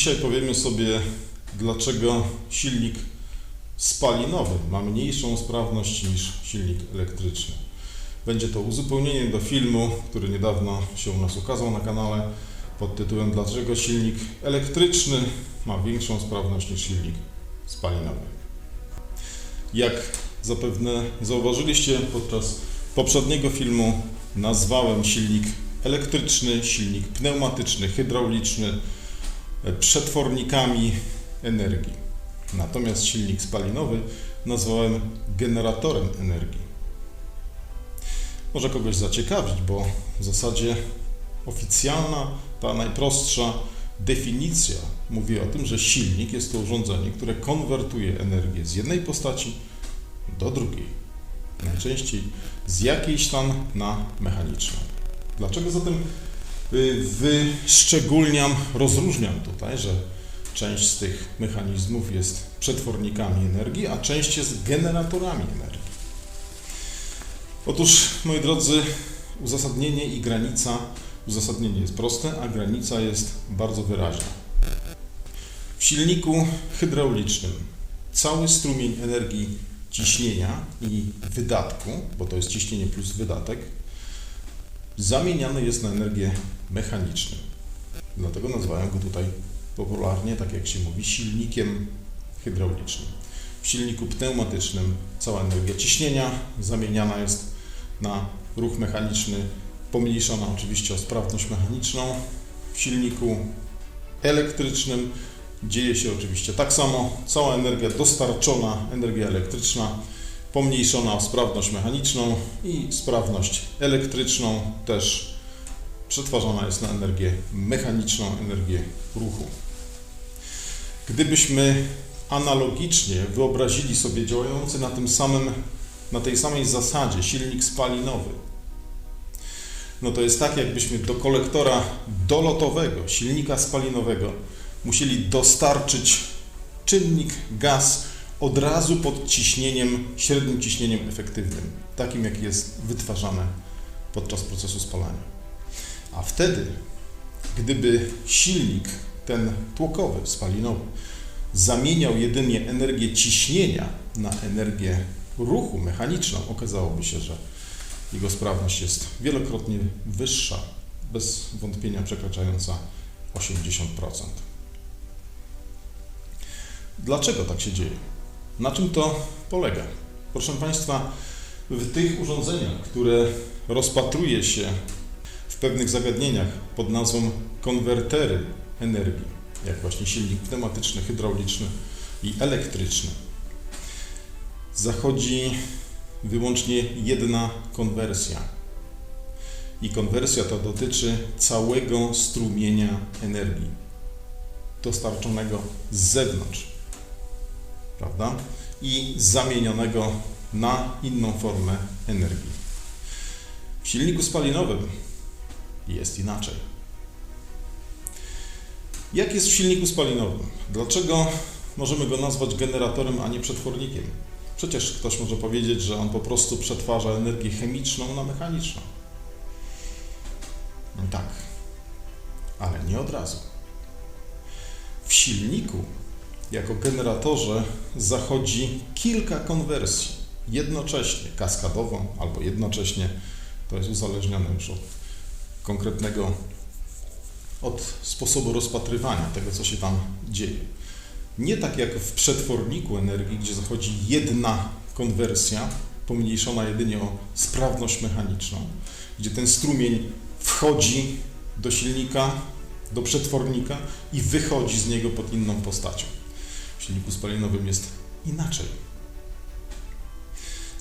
Dzisiaj powiemy sobie, dlaczego silnik spalinowy ma mniejszą sprawność niż silnik elektryczny. Będzie to uzupełnienie do filmu, który niedawno się u nas ukazał na kanale pod tytułem Dlaczego silnik elektryczny ma większą sprawność niż silnik spalinowy. Jak zapewne zauważyliście podczas poprzedniego filmu, nazwałem silnik elektryczny, silnik pneumatyczny, hydrauliczny przetwornikami energii. Natomiast silnik spalinowy nazwałem generatorem energii. Może kogoś zaciekawić, bo w zasadzie oficjalna, ta najprostsza definicja mówi o tym, że silnik jest to urządzenie, które konwertuje energię z jednej postaci do drugiej. Najczęściej z jakiejś tam na mechaniczną. Dlaczego zatem wyszczególniam, rozróżniam tutaj, że część z tych mechanizmów jest przetwornikami energii, a część jest generatorami energii? Otóż, moi drodzy, uzasadnienie i granica, uzasadnienie jest proste, a granica jest bardzo wyraźna. W silniku hydraulicznym cały strumień energii ciśnienia i wydatku, bo to jest ciśnienie plus wydatek, zamieniany jest na energię mechaniczną. Dlatego nazwałem go tutaj popularnie, tak jak się mówi, silnikiem hydraulicznym. W silniku pneumatycznym cała energia ciśnienia zamieniana jest na ruch mechaniczny, pomniejszona oczywiście o sprawność mechaniczną. W silniku elektrycznym dzieje się oczywiście tak samo. Cała energia dostarczona, energia elektryczna, pomniejszona sprawność mechaniczną i sprawność elektryczną też przetwarzana jest na energię mechaniczną, energię ruchu. Gdybyśmy analogicznie wyobrazili sobie działający na tym samym, na tej samej zasadzie silnik spalinowy, no to jest tak, jakbyśmy do kolektora dolotowego silnika spalinowego musieli dostarczyć czynnik gaz od razu pod ciśnieniem, średnim ciśnieniem efektywnym, takim jaki jest wytwarzane podczas procesu spalania. A wtedy, gdyby silnik ten tłokowy, spalinowy, zamieniał jedynie energię ciśnienia na energię ruchu mechaniczną, okazałoby się, że jego sprawność jest wielokrotnie wyższa, bez wątpienia przekraczająca 80%. Dlaczego tak się dzieje? Na czym to polega? Proszę Państwa, w tych urządzeniach, które rozpatruje się w pewnych zagadnieniach pod nazwą konwertery energii, jak właśnie silnik pneumatyczny, hydrauliczny i elektryczny, zachodzi wyłącznie jedna konwersja. I konwersja ta dotyczy całego strumienia energii dostarczonego z zewnątrz, prawda? I zamienionego na inną formę energii. W silniku spalinowym jest inaczej. Jak jest w silniku spalinowym? Dlaczego możemy go nazwać generatorem, a nie przetwornikiem? Przecież ktoś może powiedzieć, że on po prostu przetwarza energię chemiczną na mechaniczną. No tak, ale nie od razu. W silniku jako generatorze zachodzi kilka konwersji jednocześnie, kaskadową albo jednocześnie, to jest uzależnione już od konkretnego, od sposobu rozpatrywania tego, co się tam dzieje. Nie tak jak w przetworniku energii, gdzie zachodzi jedna konwersja, pomniejszona jedynie o sprawność mechaniczną, gdzie ten strumień wchodzi do silnika, do przetwornika i wychodzi z niego pod inną postacią. Silniku spalinowym jest inaczej.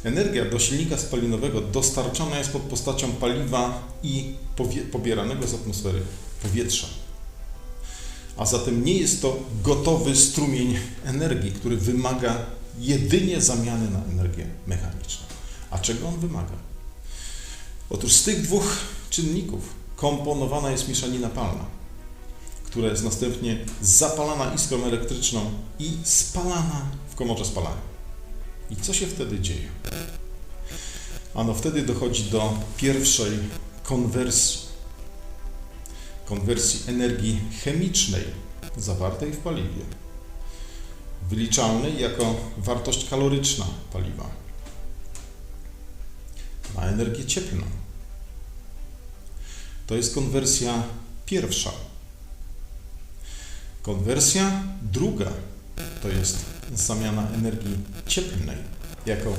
Energia do silnika spalinowego dostarczana jest pod postacią paliwa i pobieranego z atmosfery powietrza. A zatem nie jest to gotowy strumień energii, który wymaga jedynie zamiany na energię mechaniczną. A czego on wymaga? Otóż z tych dwóch czynników komponowana jest mieszanina palna, która jest następnie zapalana iskrą elektryczną i spalana w komorze spalania. I co się wtedy dzieje? Ano wtedy dochodzi do pierwszej konwersji. Konwersji energii chemicznej zawartej w paliwie, wyliczalnej jako wartość kaloryczna paliwa, na energię cieplną. To jest konwersja pierwsza. Konwersja druga to jest zamiana energii cieplnej jako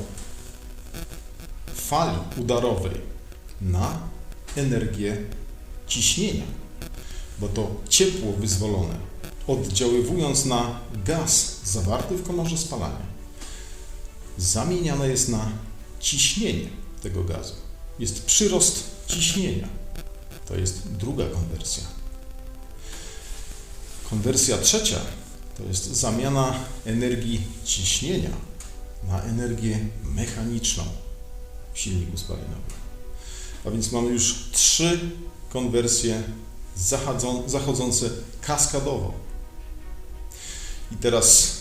fali udarowej na energię ciśnienia, bo to ciepło wyzwolone, oddziaływując na gaz zawarty w komorze spalania, zamieniane jest na ciśnienie tego gazu. Jest przyrost ciśnienia. To jest druga konwersja. Konwersja trzecia to jest zamiana energii ciśnienia na energię mechaniczną w silniku spalinowym. A więc mamy już trzy konwersje zachodzą, zachodzące kaskadowo. I teraz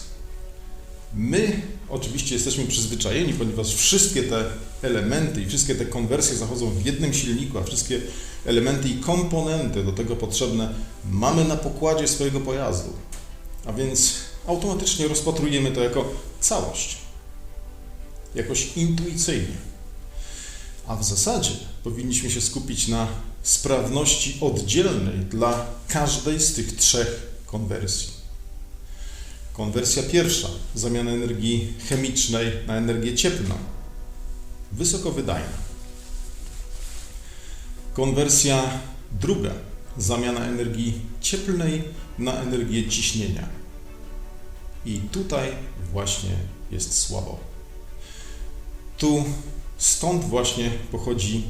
my oczywiście jesteśmy przyzwyczajeni, ponieważ wszystkie te elementy i wszystkie te konwersje zachodzą w jednym silniku, a wszystkie elementy i komponenty do tego potrzebne mamy na pokładzie swojego pojazdu. A więc automatycznie rozpatrujemy to jako całość, jakoś intuicyjnie. A w zasadzie powinniśmy się skupić na sprawności oddzielnej dla każdej z tych trzech konwersji. Konwersja pierwsza zamiana energii chemicznej na energię cieplną, wysokowydajna. Konwersja druga zamiana energii cieplnej na energię ciśnienia. I tutaj właśnie jest słabo. Tu stąd właśnie pochodzi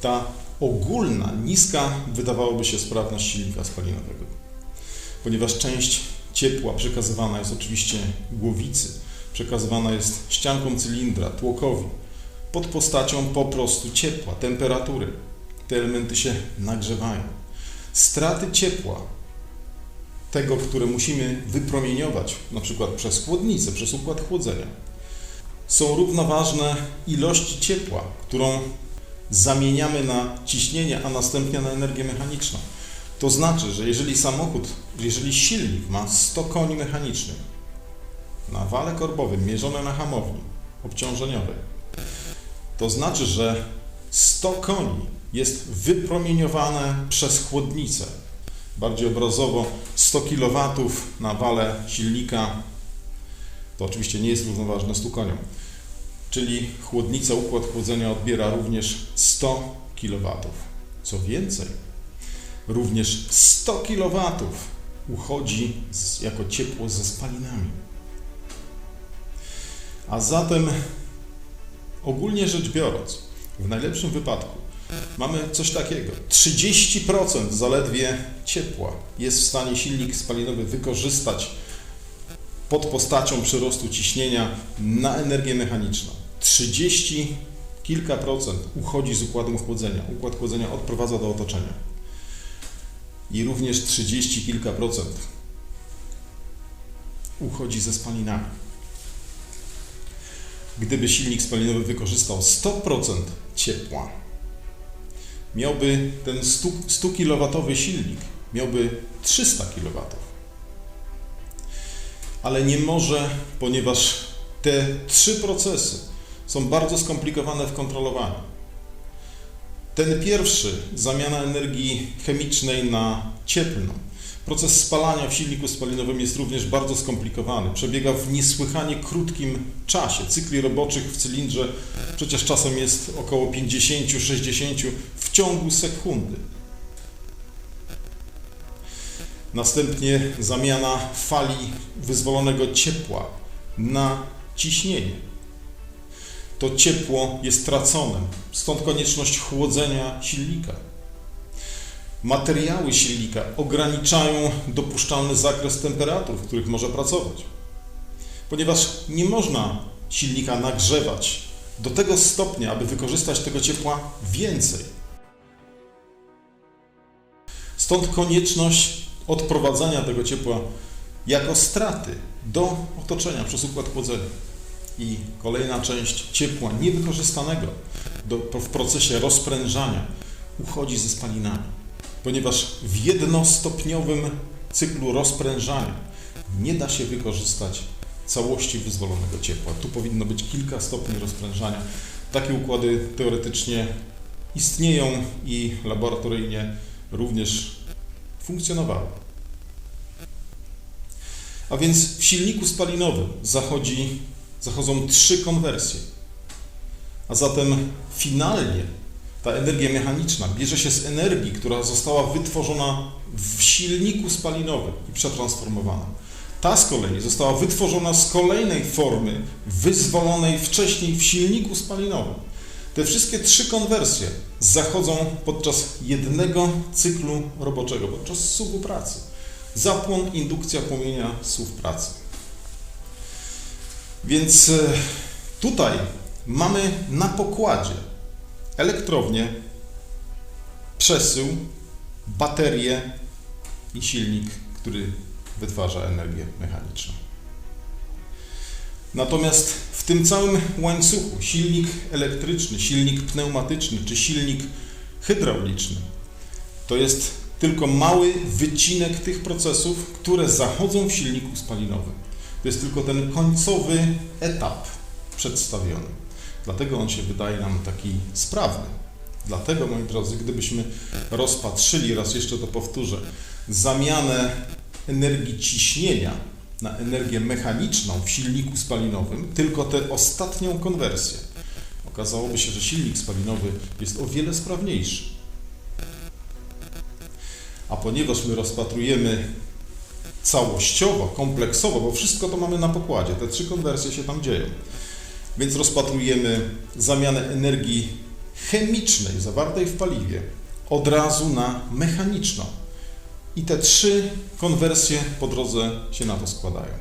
ta ogólna, niska, wydawałoby się, sprawność silnika spalinowego. Ponieważ część ciepła przekazywana jest oczywiście głowicy, przekazywana jest ścianką cylindra, tłokowi, pod postacią po prostu ciepła, temperatury. Te elementy się nagrzewają. Straty ciepła, tego, które musimy wypromieniować, na przykład przez chłodnicę, przez układ chłodzenia, są równoważne ilości ciepła, którą zamieniamy na ciśnienie, a następnie na energię mechaniczną. To znaczy, że jeżeli samochód, jeżeli silnik ma 100 koni mechanicznych na wale korbowym mierzone na hamowni obciążeniowej, to znaczy, że 100 koni jest wypromieniowane przez chłodnicę. Bardziej obrazowo 100 kW na wale silnika to oczywiście nie jest równoważne 100 koniom. Czyli chłodnica, układ chłodzenia odbiera również 100 kW. Co więcej, również 100 kW uchodzi z, jako ciepło ze spalinami. A zatem, ogólnie rzecz biorąc, w najlepszym wypadku mamy coś takiego: 30% zaledwie ciepła jest w stanie silnik spalinowy wykorzystać pod postacią przyrostu ciśnienia na energię mechaniczną. 30 kilka procent uchodzi z układem chłodzenia. Układ chłodzenia odprowadza do otoczenia. I również 30 kilka procent uchodzi ze spalinami. Gdyby silnik spalinowy wykorzystał 100% ciepła, miałby ten 100, 100 kW silnik miałby 300 kW. Ale nie może, ponieważ te trzy procesy są bardzo skomplikowane w kontrolowaniu. Ten pierwszy, zamiana energii chemicznej na cieplną. Proces spalania w silniku spalinowym jest również bardzo skomplikowany. Przebiega w niesłychanie krótkim czasie. Cykli roboczych w cylindrze przecież czasem jest około 50-60 w ciągu sekundy. Następnie zamiana fali wyzwolonego ciepła na ciśnienie. To ciepło jest tracone, stąd konieczność chłodzenia silnika. Materiały silnika ograniczają dopuszczalny zakres temperatur, w których może pracować, ponieważ nie można silnika nagrzewać do tego stopnia, aby wykorzystać tego ciepła więcej. Stąd konieczność odprowadzania tego ciepła jako straty do otoczenia przez układ chłodzenia. I kolejna część ciepła niewykorzystanego do, w procesie rozprężania uchodzi ze spalinami, ponieważ w jednostopniowym cyklu rozprężania nie da się wykorzystać całości wyzwolonego ciepła. Tu powinno być kilka stopni rozprężania. Takie układy teoretycznie istnieją i laboratoryjnie również funkcjonowały. A więc w silniku spalinowym zachodzi, zachodzą trzy konwersje. A zatem finalnie ta energia mechaniczna bierze się z energii, która została wytworzona w silniku spalinowym i przetransformowana. Ta z kolei została wytworzona z kolejnej formy wyzwolonej wcześniej w silniku spalinowym. Te wszystkie trzy konwersje zachodzą podczas jednego cyklu roboczego, podczas suwu pracy. Zapłon, indukcja płomienia, suw pracy. Więc e, tutaj mamy na pokładzie elektrownię, przesył, baterię i silnik, który wytwarza energię mechaniczną. Natomiast w tym całym łańcuchu silnik elektryczny, silnik pneumatyczny czy silnik hydrauliczny to jest tylko mały wycinek tych procesów, które zachodzą w silniku spalinowym. To jest tylko ten końcowy etap przedstawiony. Dlatego on się wydaje nam taki sprawny. Dlatego, moi drodzy, gdybyśmy rozpatrzyli, raz jeszcze to powtórzę, zamianę energii ciśnienia na energię mechaniczną w silniku spalinowym, tylko tę ostatnią konwersję, okazałoby się, że silnik spalinowy jest o wiele sprawniejszy. A ponieważ my rozpatrujemy całościowo, kompleksowo, bo wszystko to mamy na pokładzie, te trzy konwersje się tam dzieją, więc rozpatrujemy zamianę energii chemicznej zawartej w paliwie od razu na mechaniczną. I te trzy konwersje po drodze się na to składają.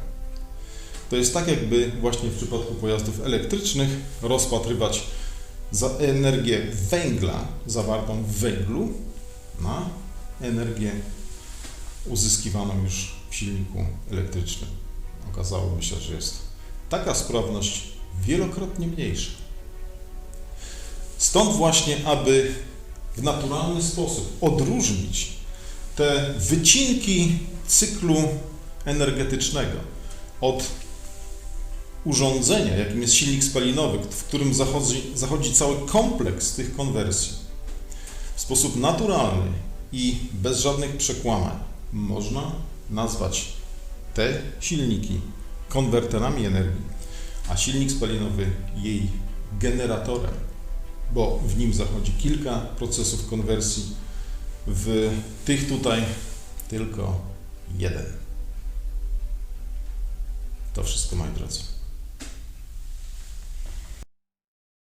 To jest tak, jakby właśnie w przypadku pojazdów elektrycznych rozpatrywać energię węgla zawartą w węglu na energię uzyskiwaną już w silniku elektrycznym. Okazałoby się, że jest taka sprawność wielokrotnie mniejsza. Stąd właśnie, aby w naturalny sposób odróżnić te wycinki cyklu energetycznego od urządzenia, jakim jest silnik spalinowy, w którym zachodzi, zachodzi cały kompleks tych konwersji, w sposób naturalny i bez żadnych przekłamań można nazwać te silniki konwerterami energii, a silnik spalinowy jej generatorem, bo w nim zachodzi kilka procesów konwersji w tych tutaj tylko jeden. To wszystko, moi drodzy.